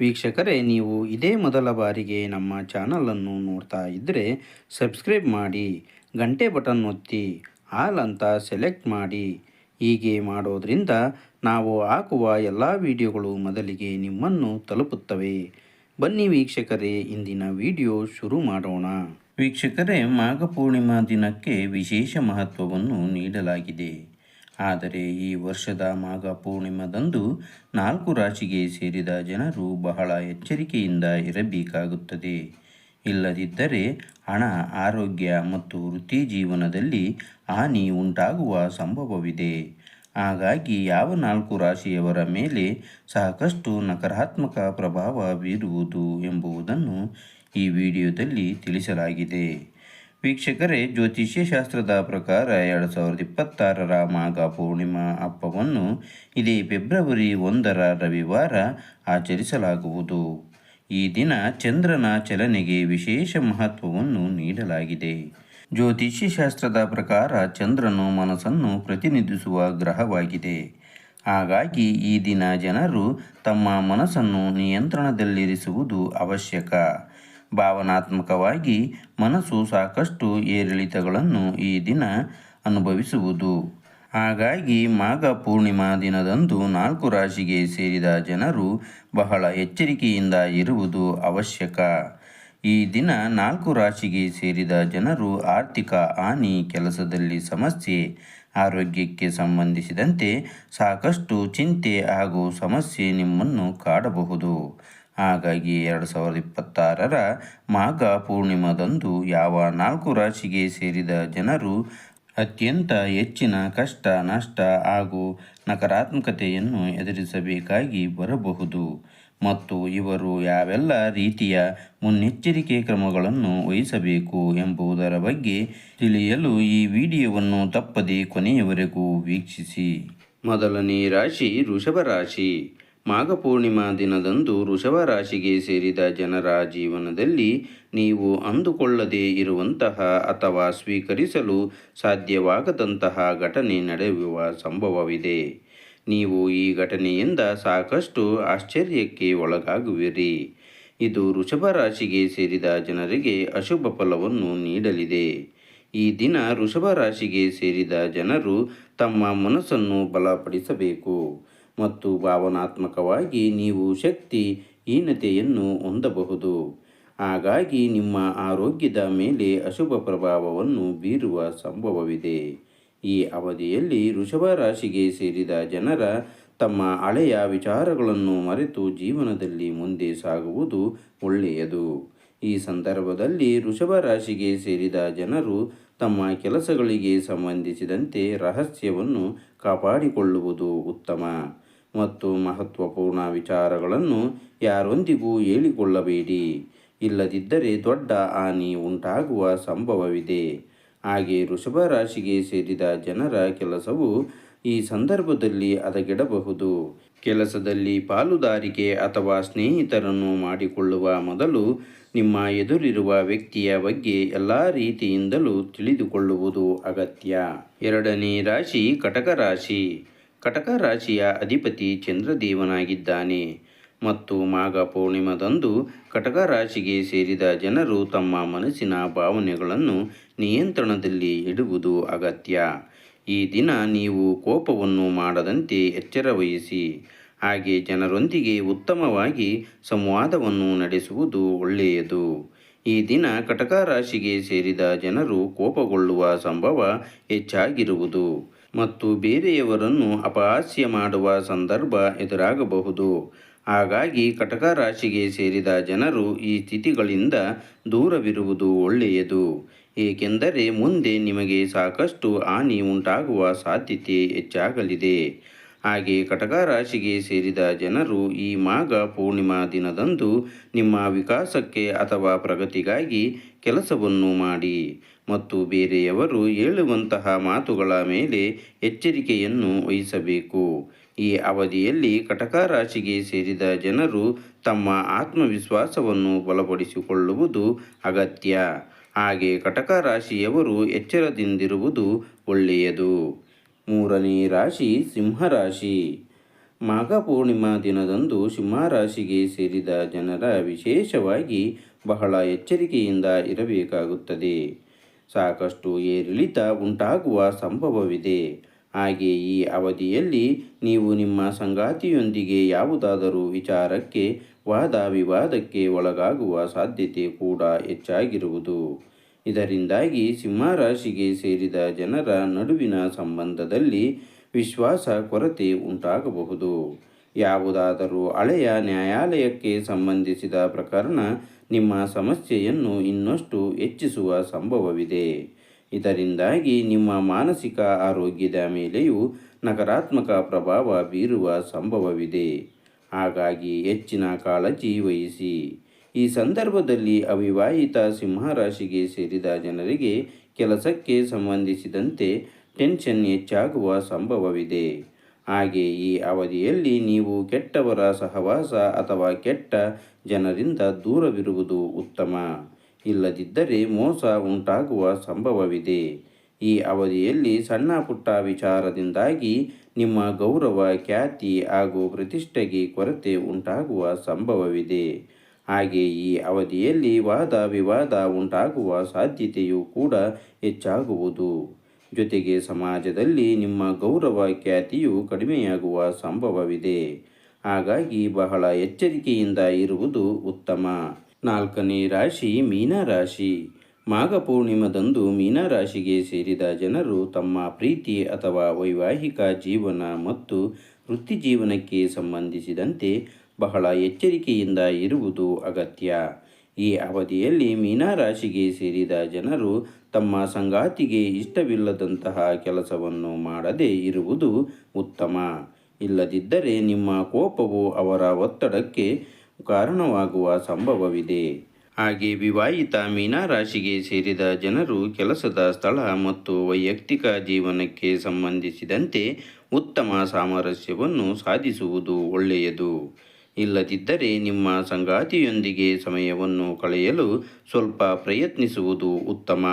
ವೀಕ್ಷಕರೇ, ನೀವು ಇದೇ ಮೊದಲ ಬಾರಿಗೆ ನಮ್ಮ ಚಾನಲನ್ನು ನೋಡ್ತಾ ಇದ್ದರೆ ಸಬ್ಸ್ಕ್ರೈಬ್ ಮಾಡಿ, ಗಂಟೆ ಬಟನ್ ಒತ್ತಿ, ಆಲ್ ಅಂತ ಸೆಲೆಕ್ಟ್ ಮಾಡಿ. ಹೀಗೆ ಮಾಡೋದ್ರಿಂದ ನಾವು ಹಾಕುವ ಎಲ್ಲ ವಿಡಿಯೋಗಳು ಮೊದಲಿಗೆ ನಿಮ್ಮನ್ನು ತಲುಪುತ್ತವೆ. ಬನ್ನಿ ವೀಕ್ಷಕರೇ, ಇಂದಿನ ವಿಡಿಯೋ ಶುರು ಮಾಡೋಣ. ವೀಕ್ಷಕರೇ ಮಾಘ ಪೂರ್ಣಿಮಾ ದಿನಕ್ಕೆ ವಿಶೇಷ ಮಹತ್ವವನ್ನು ನೀಡಲಾಗಿದೆ. ಆದರೆ ಈ ವರ್ಷದ ಮಾಘ ಪೂರ್ಣಿಮದಂದು ನಾಲ್ಕು ರಾಶಿಗೆ ಸೇರಿದ ಜನರು ಬಹಳ ಎಚ್ಚರಿಕೆಯಿಂದ ಇರಬೇಕಾಗುತ್ತದೆ. ಇಲ್ಲದಿದ್ದರೆ ಹಣ, ಆರೋಗ್ಯ ಮತ್ತು ವೃತ್ತಿ ಜೀವನದಲ್ಲಿ ಹಾನಿ ಉಂಟಾಗುವ ಸಂಭವವಿದೆ. ಹಾಗಾಗಿ ಯಾವ ನಾಲ್ಕು ರಾಶಿಯವರ ಮೇಲೆ ಸಾಕಷ್ಟು ನಕಾರಾತ್ಮಕ ಪ್ರಭಾವ ಬೀರುವುದು ಎಂಬುದನ್ನು ಈ ವಿಡಿಯೋದಲ್ಲಿ ತಿಳಿಸಲಾಗಿದೆ. ವೀಕ್ಷಕರೇ, ಜ್ಯೋತಿಷ್ಯ ಶಾಸ್ತ್ರದ ಪ್ರಕಾರ ಎರಡು ಸಾವಿರದ ಇಪ್ಪತ್ತಾರರ ಮಾಘ ಪೂರ್ಣಿಮಾ ಹಬ್ಬವನ್ನು ಇದೇ ಫೆಬ್ರವರಿ ಒಂದರ ರವಿವಾರ ಆಚರಿಸಲಾಗುವುದು. ಈ ದಿನ ಚಂದ್ರನ ಚಲನೆಗೆ ವಿಶೇಷ ಮಹತ್ವವನ್ನು ನೀಡಲಾಗಿದೆ. ಜ್ಯೋತಿಷ್ಯ ಶಾಸ್ತ್ರದ ಪ್ರಕಾರ ಚಂದ್ರನು ಮನಸ್ಸನ್ನು ಪ್ರತಿನಿಧಿಸುವ ಗ್ರಹವಾಗಿದೆ. ಹಾಗಾಗಿ ಈ ದಿನ ಜನರು ತಮ್ಮ ಮನಸ್ಸನ್ನು ನಿಯಂತ್ರಣದಲ್ಲಿರಿಸುವುದು ಅವಶ್ಯಕ. ಭಾವನಾತ್ಮಕವಾಗಿ ಮನಸ್ಸು ಸಾಕಷ್ಟು ಏರಿಳಿತಗಳನ್ನು ಈ ದಿನ ಅನುಭವಿಸುವುದು. ಹಾಗಾಗಿ ಮಾಘ ಪೂರ್ಣಿಮಾ ದಿನದಂದು ನಾಲ್ಕು ರಾಶಿಗೆ ಸೇರಿದ ಜನರು ಬಹಳ ಎಚ್ಚರಿಕೆಯಿಂದ ಇರುವುದು ಅವಶ್ಯಕ. ಈ ದಿನ ನಾಲ್ಕು ರಾಶಿಗೆ ಸೇರಿದ ಜನರು ಆರ್ಥಿಕ ಹಾನಿ ಕೆಲಸದಲ್ಲಿ ಸಮಸ್ಯೆ, ಆರೋಗ್ಯಕ್ಕೆ ಸಂಬಂಧಿಸಿದಂತೆ ಸಾಕಷ್ಟು ಚಿಂತೆ ಹಾಗೂ ಸಮಸ್ಯೆ ನಿಮ್ಮನ್ನು ಕಾಡಬಹುದು. ಹಾಗಾಗಿ ಎರಡು ಸಾವಿರದ ಇಪ್ಪತ್ತಾರರ ಮಾಘ ಪೂರ್ಣಿಮಾದಂದು ಯಾವ ನಾಲ್ಕು ರಾಶಿಗೆ ಸೇರಿದ ಜನರು ಅತ್ಯಂತ ಹೆಚ್ಚಿನ ಕಷ್ಟ, ನಷ್ಟ ಹಾಗೂ ನಕಾರಾತ್ಮಕತೆಯನ್ನು ಎದುರಿಸಬೇಕಾಗಿ ಬರಬಹುದು. ಮತ್ತು ಇವರು ಯಾವೆಲ್ಲ ರೀತಿಯ ಮುನ್ನೆಚ್ಚರಿಕೆ ಕ್ರಮಗಳನ್ನು ವಹಿಸಬೇಕು ಎಂಬುದರ ಬಗ್ಗೆ ತಿಳಿಯಲು ಈ ವಿಡಿಯೋವನ್ನು ತಪ್ಪದೆ ಕೊನೆಯವರೆಗೂ ವೀಕ್ಷಿಸಿ. ಮೊದಲನೇ ರಾಶಿ, ವೃಷಭ ರಾಶಿ. ಮಾಘ ಪೂರ್ಣಿಮಾ ದಿನದಂದು ವೃಷಭ ರಾಶಿಗೆ ಸೇರಿದ ಜನರ ಜೀವನದಲ್ಲಿ ನೀವು ಅಂದುಕೊಳ್ಳದೇ ಇರುವಂತಹ ಅಥವಾ ಸ್ವೀಕರಿಸಲು ಸಾಧ್ಯವಾಗದಂತಹ ಘಟನೆ ನಡೆಯುವ ಸಂಭವವಿದೆ. ನೀವು ಈ ಘಟನೆಯಿಂದ ಸಾಕಷ್ಟು ಆಶ್ಚರ್ಯಕ್ಕೆ ಒಳಗಾಗುವಿರಿ. ಇದು ವೃಷಭ ರಾಶಿಗೆ ಸೇರಿದ ಜನರಿಗೆ ಅಶುಭ ಫಲವನ್ನು ನೀಡಲಿದೆ. ಈ ದಿನ ವೃಷಭ ರಾಶಿಗೆ ಸೇರಿದ ಜನರು ತಮ್ಮ ಮನಸ್ಸನ್ನು ಬಲಪಡಿಸಬೇಕು. ಮತ್ತು ಭಾವನಾತ್ಮಕವಾಗಿ ನೀವು ಶಕ್ತಿ, ಹೀನತೆಯನ್ನು ಹೊಂದಬಹುದು. ಹಾಗಾಗಿ ನಿಮ್ಮ ಆರೋಗ್ಯದ ಮೇಲೆ ಅಶುಭ ಪ್ರಭಾವವನ್ನು ಬೀರುವ ಸಂಭವವಿದೆ. ಈ ಅವಧಿಯಲ್ಲಿ ವೃಷಭ ರಾಶಿಗೆ ಸೇರಿದ ಜನರ ತಮ್ಮ ಹಳೆಯ ವಿಚಾರಗಳನ್ನು ಮರೆತು ಜೀವನದಲ್ಲಿ ಮುಂದೆ ಸಾಗುವುದು ಒಳ್ಳೆಯದು. ಈ ಸಂದರ್ಭದಲ್ಲಿ ವೃಷಭ ರಾಶಿಗೆ ಸೇರಿದ ಜನರು ತಮ್ಮ ಕೆಲಸಗಳಿಗೆ ಸಂಬಂಧಿಸಿದಂತೆ ರಹಸ್ಯವನ್ನು ಕಾಪಾಡಿಕೊಳ್ಳುವುದು ಉತ್ತಮ. ಮತ್ತು ಮಹತ್ವಪೂರ್ಣ ವಿಚಾರಗಳನ್ನು ಯಾರೊಂದಿಗೂ ಹೇಳಿಕೊಳ್ಳಬೇಡಿ. ಇಲ್ಲದಿದ್ದರೆ ದೊಡ್ಡ ಹಾನಿ ಉಂಟಾಗುವ ಸಂಭವವಿದೆ. ಹಾಗೆ ವೃಷಭ ರಾಶಿಗೆ ಸೇರಿದ ಜನರ ಕೆಲಸವು ಈ ಸಂದರ್ಭದಲ್ಲಿ ಹದಗೆಡಬಹುದು. ಕೆಲಸದಲ್ಲಿ ಪಾಲುದಾರಿಕೆ ಅಥವಾ ಸ್ನೇಹಿತರನ್ನು ಮಾಡಿಕೊಳ್ಳುವ ಮೊದಲು ನಿಮ್ಮ ಎದುರಿರುವ ವ್ಯಕ್ತಿಯ ಬಗ್ಗೆ ಎಲ್ಲ ರೀತಿಯಿಂದಲೂ ತಿಳಿದುಕೊಳ್ಳುವುದು ಅಗತ್ಯ. ಎರಡನೇ ರಾಶಿ, ಕಟಕ ರಾಶಿ. ಕಟಕ ರಾಶಿಯ ಅಧಿಪತಿ ಚಂದ್ರದೇವನಾಗಿದ್ದಾನೆ. ಮತ್ತು ಮಾಘ ಪೂರ್ಣಿಮದಂದು ಕಟಕ ರಾಶಿಗೆ ಸೇರಿದ ಜನರು ತಮ್ಮ ಮನಸ್ಸಿನ ಭಾವನೆಗಳನ್ನು ನಿಯಂತ್ರಣದಲ್ಲಿ ಇಡುವುದು ಅಗತ್ಯ. ಈ ದಿನ ನೀವು ಕೋಪವನ್ನು ಮಾಡದಂತೆ ಎಚ್ಚರ ವಹಿಸಿ ಹಾಗೆ ಜನರೊಂದಿಗೆ ಉತ್ತಮವಾಗಿ ಸಂವಾದವನ್ನು ನಡೆಸುವುದು ಒಳ್ಳೆಯದು. ಈ ದಿನ ಕಟಕ ರಾಶಿಗೆ ಸೇರಿದ ಜನರು ಕೋಪಗೊಳ್ಳುವ ಸಂಭವ ಹೆಚ್ಚಾಗಿರುವುದು. ಮತ್ತು ಬೇರೆಯವರನ್ನು ಅಪಹಾಸ್ಯ ಮಾಡುವ ಸಂದರ್ಭ ಎದುರಾಗಬಹುದು. ಹಾಗಾಗಿ ಕಟಕ ರಾಶಿಗೆ ಸೇರಿದ ಜನರು ಈ ಸ್ಥಿತಿಗಳಿಂದ ದೂರವಿರುವುದು ಒಳ್ಳೆಯದು. ಏಕೆಂದರೆ ಮುಂದೆ ನಿಮಗೆ ಸಾಕಷ್ಟು ಹಾನಿ ಉಂಟಾಗುವ ಸಾಧ್ಯತೆ ಹೆಚ್ಚಾಗಲಿದೆ. ಹಾಗೆ ಕಟಕ ರಾಶಿಗೆ ಸೇರಿದ ಜನರು ಈ ಮಾಘ ಪೂರ್ಣಿಮಾ ದಿನದಂದು ನಿಮ್ಮ ವಿಕಾಸಕ್ಕೆ ಅಥವಾ ಪ್ರಗತಿಗಾಗಿ ಕೆಲಸವನ್ನು ಮಾಡಿ ಮತ್ತು ಬೇರೆಯವರು ಹೇಳುವಂತಹ ಮಾತುಗಳ ಮೇಲೆ ಎಚ್ಚರಿಕೆಯನ್ನು ವಹಿಸಬೇಕು. ಈ ಅವಧಿಯಲ್ಲಿ ಕಟಕ ರಾಶಿಗೆ ಸೇರಿದ ಜನರು ತಮ್ಮ ಆತ್ಮವಿಶ್ವಾಸವನ್ನು ಬಲಪಡಿಸಿಕೊಳ್ಳುವುದು ಅಗತ್ಯ. ಹಾಗೆ ಕಟಕ ರಾಶಿಯವರು ಎಚ್ಚರದಿಂದಿರುವುದು ಒಳ್ಳೆಯದು. ಮೂರನೇ ರಾಶಿ ಸಿಂಹರಾಶಿ ಮಾಘ ಪೂರ್ಣಿಮಾ ದಿನದಂದು ಸಿಂಹರಾಶಿಗೆ ಸೇರಿದ ಜನರ ವಿಶೇಷವಾಗಿ ಬಹಳ ಎಚ್ಚರಿಕೆಯಿಂದ ಇರಬೇಕಾಗುತ್ತದೆ. ಸಾಕಷ್ಟು ಏರಿಳಿತ ಉಂಟಾಗುವ ಸಂಭವವಿದೆ. ಹಾಗೆ ಈ ಅವಧಿಯಲ್ಲಿ ನೀವು ನಿಮ್ಮ ಸಂಗಾತಿಯೊಂದಿಗೆ ಯಾವುದಾದರೂ ವಿಚಾರಕ್ಕೆ ವಾದ ವಿವಾದಕ್ಕೆ ಒಳಗಾಗುವ ಸಾಧ್ಯತೆ ಕೂಡ ಹೆಚ್ಚಾಗಿರುವುದು. ಇದರಿಂದಾಗಿ ಸಿಂಹರಾಶಿಗೆ ಸೇರಿದ ಜನರ ನಡುವಿನ ಸಂಬಂಧದಲ್ಲಿ ವಿಶ್ವಾಸ ಕೊರತೆ ಉಂಟಾಗಬಹುದು. ಯಾವುದಾದರೂ ಹಳೆಯ ನ್ಯಾಯಾಲಯಕ್ಕೆ ಸಂಬಂಧಿಸಿದ ಪ್ರಕರಣ ನಿಮ್ಮ ಸಮಸ್ಯೆಯನ್ನು ಇನ್ನಷ್ಟು ಹೆಚ್ಚಿಸುವ ಸಂಭವವಿದೆ. ಇದರಿಂದಾಗಿ ನಿಮ್ಮ ಮಾನಸಿಕ ಆರೋಗ್ಯದ ಮೇಲೆಯೂ ನಕಾರಾತ್ಮಕ ಪ್ರಭಾವ ಬೀರುವ ಸಂಭವವಿದೆ. ಹಾಗಾಗಿ ಹೆಚ್ಚಿನ ಕಾಳಜಿ ವಹಿಸಿ. ಈ ಸಂದರ್ಭದಲ್ಲಿ ಅವಿವಾಹಿತ ಸಿಂಹರಾಶಿಗೆ ಸೇರಿದ ಜನರಿಗೆ ಕೆಲಸಕ್ಕೆ ಸಂಬಂಧಿಸಿದಂತೆ ಟೆನ್ಷನ್ ಹೆಚ್ಚಾಗುವ ಸಂಭವವಿದೆ. ಹಾಗೆ ಈ ಅವಧಿಯಲ್ಲಿ ನೀವು ಕೆಟ್ಟವರ ಸಹವಾಸ ಅಥವಾ ಕೆಟ್ಟ ಜನರಿಂದ ದೂರವಿರುವುದು ಉತ್ತಮ. ಇಲ್ಲದಿದ್ದರೆ ಮೋಸ ಉಂಟಾಗುವ ಸಂಭವವಿದೆ. ಈ ಅವಧಿಯಲ್ಲಿ ಸಣ್ಣ ಪುಟ್ಟ ವಿಚಾರದಿಂದಾಗಿ ನಿಮ್ಮ ಗೌರವ, ಖ್ಯಾತಿ ಹಾಗೂ ಪ್ರತಿಷ್ಠೆಗೆ ಕೊರತೆ ಉಂಟಾಗುವ ಸಂಭವವಿದೆ. ಹಾಗೆ ಈ ಅವಧಿಯಲ್ಲಿ ವಾದ ವಿವಾದ ಉಂಟಾಗುವ ಸಾಧ್ಯತೆಯೂ ಕೂಡ ಹೆಚ್ಚಾಗುವುದು. ಜೊತೆಗೆ ಸಮಾಜದಲ್ಲಿ ನಿಮ್ಮ ಗೌರವ ಖ್ಯಾತಿಯು ಕಡಿಮೆಯಾಗುವ ಸಂಭವವಿದೆ. ಹಾಗಾಗಿ ಬಹಳ ಎಚ್ಚರಿಕೆಯಿಂದ ಇರುವುದು ಉತ್ತಮ. ನಾಲ್ಕನೇ ರಾಶಿ ಮೀನರಾಶಿ ಮಾಘ ಪೂರ್ಣಿಮದಂದು ಮೀನರಾಶಿಗೆ ಸೇರಿದ ಜನರು ತಮ್ಮ ಪ್ರೀತಿ ಅಥವಾ ವೈವಾಹಿಕ ಜೀವನ ಮತ್ತು ವೃತ್ತಿ ಜೀವನಕ್ಕೆ ಸಂಬಂಧಿಸಿದಂತೆ ಬಹಳ ಎಚ್ಚರಿಕೆಯಿಂದ ಇರುವುದು ಅಗತ್ಯ. ಈ ಅವಧಿಯಲ್ಲಿ ಮೀನರಾಶಿಗೆ ಸೇರಿದ ಜನರು ತಮ್ಮ ಸಂಗಾತಿಗೆ ಇಷ್ಟವಿಲ್ಲದಂತಹ ಕೆಲಸವನ್ನು ಮಾಡದೇ ಇರುವುದು ಉತ್ತಮ. ಇಲ್ಲದಿದ್ದರೆ ನಿಮ್ಮ ಕೋಪವು ಅವರ ಒತ್ತಡಕ್ಕೆ ಕಾರಣವಾಗುವ ಸಂಭವವಿದೆ. ಹಾಗೆ ವಿವಾಹಿತ ಮೀನರಾಶಿಗೆ ಸೇರಿದ ಜನರು ಕೆಲಸದ ಸ್ಥಳ ಮತ್ತು ವೈಯಕ್ತಿಕ ಜೀವನಕ್ಕೆ ಸಂಬಂಧಿಸಿದಂತೆ ಉತ್ತಮ ಸಾಮರಸ್ಯವನ್ನು ಸಾಧಿಸುವುದು ಒಳ್ಳೆಯದು. ಇಲ್ಲದಿದ್ದರೆ ನಿಮ್ಮ ಸಂಗಾತಿಯೊಂದಿಗೆ ಸಮಯವನ್ನು ಕಳೆಯಲು ಸ್ವಲ್ಪ ಪ್ರಯತ್ನಿಸುವುದು ಉತ್ತಮ.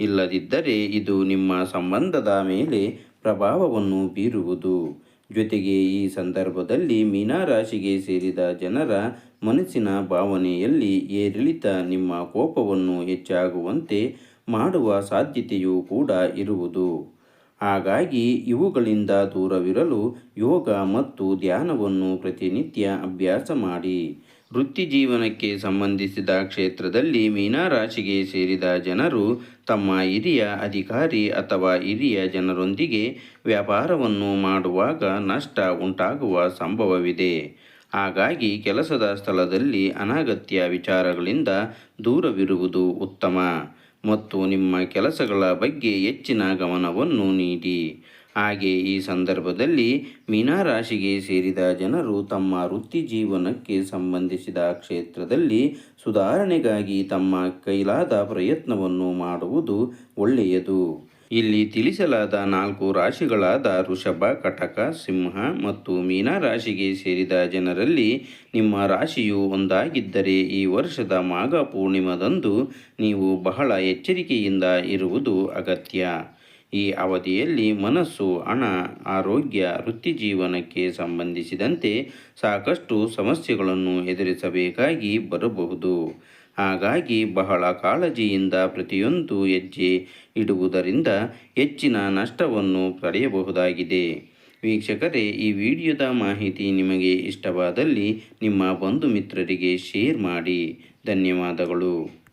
ಇಲ್ಲದಿದ್ದರೆ ಇದು ನಿಮ್ಮ ಸಂಬಂಧದ ಮೇಲೆ ಪ್ರಭಾವವನ್ನು ಬೀರುವುದು. ಜೊತೆಗೆ ಈ ಸಂದರ್ಭದಲ್ಲಿ ಮೀನರಾಶಿಗೆ ಸೇರಿದ ಜನರ ಮನಸ್ಸಿನ ಭಾವನೆಯಲ್ಲಿ ಏರಿಳಿತ ನಿಮ್ಮ ಕೋಪವನ್ನು ಹೆಚ್ಚಾಗುವಂತೆ ಮಾಡುವ ಸಾಧ್ಯತೆಯೂ ಕೂಡ ಇರುವುದು. ಹಾಗಾಗಿ ಇವುಗಳಿಂದ ದೂರವಿರಲು ಯೋಗ ಮತ್ತು ಧ್ಯಾನವನ್ನು ಪ್ರತಿನಿತ್ಯ ಅಭ್ಯಾಸ ಮಾಡಿ. ವೃತ್ತಿ ಜೀವನಕ್ಕೆ ಸಂಬಂಧಿಸಿದ ಕ್ಷೇತ್ರದಲ್ಲಿ ಮೀನಾರಾಶಿಗೆ ಸೇರಿದ ಜನರು ತಮ್ಮ ಹಿರಿಯ ಅಧಿಕಾರಿ ಅಥವಾ ಹಿರಿಯ ಜನರೊಂದಿಗೆ ವ್ಯಾಪಾರವನ್ನು ಮಾಡುವಾಗ ನಷ್ಟ ಉಂಟಾಗುವ ಸಂಭವವಿದೆ. ಹಾಗಾಗಿ ಕೆಲಸದ ಸ್ಥಳದಲ್ಲಿ ಅನಗತ್ಯ ವಿಚಾರಗಳಿಂದ ದೂರವಿರುವುದು ಉತ್ತಮ. ಮತ್ತು ನಿಮ್ಮ ಕೆಲಸಗಳ ಬಗ್ಗೆ ಹೆಚ್ಚಿನ ಗಮನವನ್ನು ನೀಡಿ. ಹಾಗೆ ಈ ಸಂದರ್ಭದಲ್ಲಿ ಮೀನರಾಶಿಗೆ ಸೇರಿದ ಜನರು ತಮ್ಮ ವೃತ್ತಿ ಜೀವನಕ್ಕೆ ಸಂಬಂಧಿಸಿದ ಕ್ಷೇತ್ರದಲ್ಲಿ ಸುಧಾರಣೆಗಾಗಿ ತಮ್ಮ ಕೈಲಾದ ಪ್ರಯತ್ನವನ್ನು ಮಾಡುವುದು ಒಳ್ಳೆಯದು. ಇಲ್ಲಿ ತಿಳಿಸಲಾದ ನಾಲ್ಕು ರಾಶಿಗಳಾದ ಋಷಭ ಕಟಕ, ಸಿಂಹ ಮತ್ತು ಮೀನ ರಾಶಿಗೆ ಸೇರಿದ ಜನರಲ್ಲಿ ನಿಮ್ಮ ರಾಶಿಯು ಒಂದಾಗಿದ್ದರೆ ಈ ವರ್ಷದ ಮಾಘ ಪೂರ್ಣಿಮದಂದು ನೀವು ಬಹಳ ಎಚ್ಚರಿಕೆಯಿಂದ ಇರುವುದು ಅಗತ್ಯ. ಈ ಅವಧಿಯಲ್ಲಿ ಮನಸ್ಸು, ಹಣ, ಆರೋಗ್ಯ, ವೃತ್ತಿ ಜೀವನಕ್ಕೆ ಸಂಬಂಧಿಸಿದಂತೆ ಸಾಕಷ್ಟು ಸಮಸ್ಯೆಗಳನ್ನು ಎದುರಿಸಬೇಕಾಗಿ ಬರಬಹುದು. ಹಾಗಾಗಿ ಬಹಳ ಕಾಳಜಿಯಿಂದ ಪ್ರತಿಯೊಂದು ಹೆಜ್ಜೆ ಇಡುವುದರಿಂದ ಹೆಚ್ಚಿನ ನಷ್ಟವನ್ನು ಪಡೆಯಬಹುದಾಗಿದೆ. ವೀಕ್ಷಕರೇ, ಈ ವಿಡಿಯೋದ ಮಾಹಿತಿ ನಿಮಗೆ ಇಷ್ಟವಾದಲ್ಲಿ ನಿಮ್ಮ ಬಂಧು ಮಿತ್ರರಿಗೆ ಶೇರ್ ಮಾಡಿ. ಧನ್ಯವಾದಗಳು.